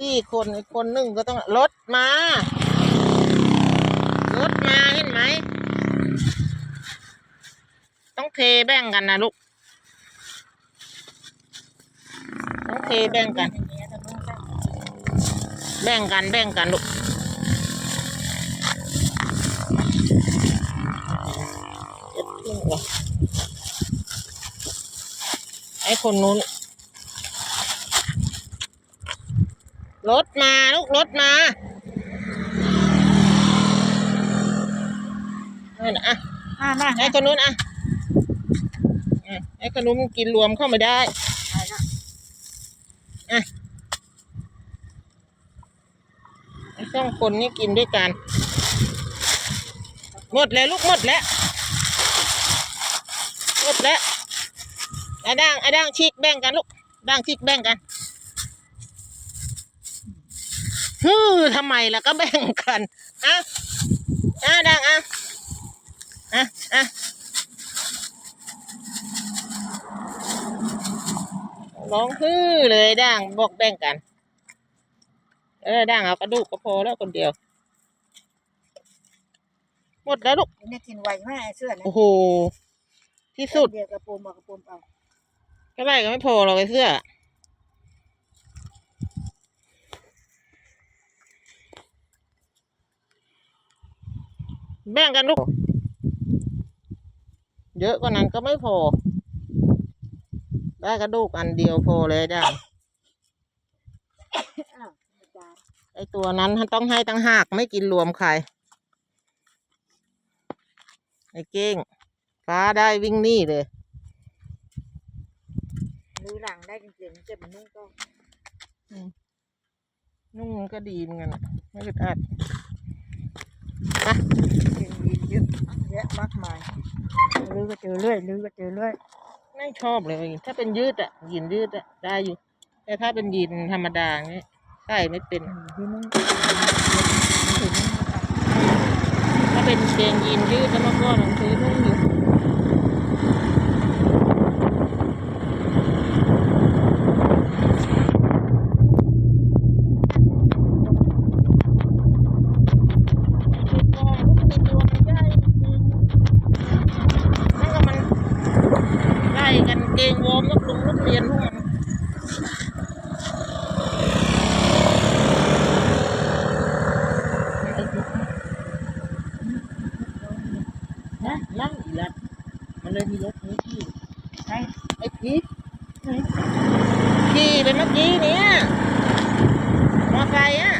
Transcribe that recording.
กี่คนอีกคนหนึ่งก็ต้องรถมารถมาเห็นไหม ต้องเทแบ่งกันนะลูก ต้องเทแบ่งกัน แบ่งกันแบ่งกันลูกไอ้คนนู้น รถมาลูกรถมานั่นน่ะอะมามาไอ้คนนู้นอะอะไอ้คนนู้นมันกินรวมเข้าไม่ได้อะไอ้สองคนนี่กินด้วยกัน หมดแล้วลูกหมดแล้วหมดแล้วไอ้ด่างไอ้ด่างชีกแบ่งกันลูกด่างชีกแบ่งกัน ฮือทำไมล่ะก็แบ่งกันอะอะด่างอะอะอะร้องฮือเลยด่างบอกแบ่งกัน เออด่างเอากระดูกก็พอแล้วคนเดียว หมดแล้วลูกเนี่ยกินไวมากไอ้เสื้อนะโอ้โหที่สุดเดียวกระโปรงมากระโปรงเอาก็ได้ก็ไม่พอหรอกไอ้เสื้อ แบ่งกันลูก เยอะกว่านั้นก็ไม่พอ ได้กระดูกอันเดียวพอเลยได้อ้าวอาจารย์ไอตัวนั้นต้องให้ตั้งหากไม่กินรวมใคร ไอ้เก้ง ฟ้าได้วิ่งหนี่เลย มือหลังได้จริงๆเจ็บมันนุ่งก็นุ่งมันก็ดีเหมือนกันอะไม่อึดอัดเก่งยินเยอะแยะ มากมายลือก็เจอเรื่อยลือก็เจอเรื่อยไม่ชอบเลย ถ้าเป็นยืดอะยีนยืดอะได้อยู่ แต่ถ้าเป็นยีนธรรมดาเงี้ยใส่ไม่เป็นที่นุ่งถ้าเป็นเกงยีนยืดแล้วเมื่อก่อนผมซื้อนุ่งอยู่ เกงวอร์มลูกลุงลูกเรียนพวกมันนะนั่งอีกแล้วมันเลยมีรถนี้ที่ใช่ไอ้พีทขี่ไปเมื่อกี้เนี่ยมอไซค์อะ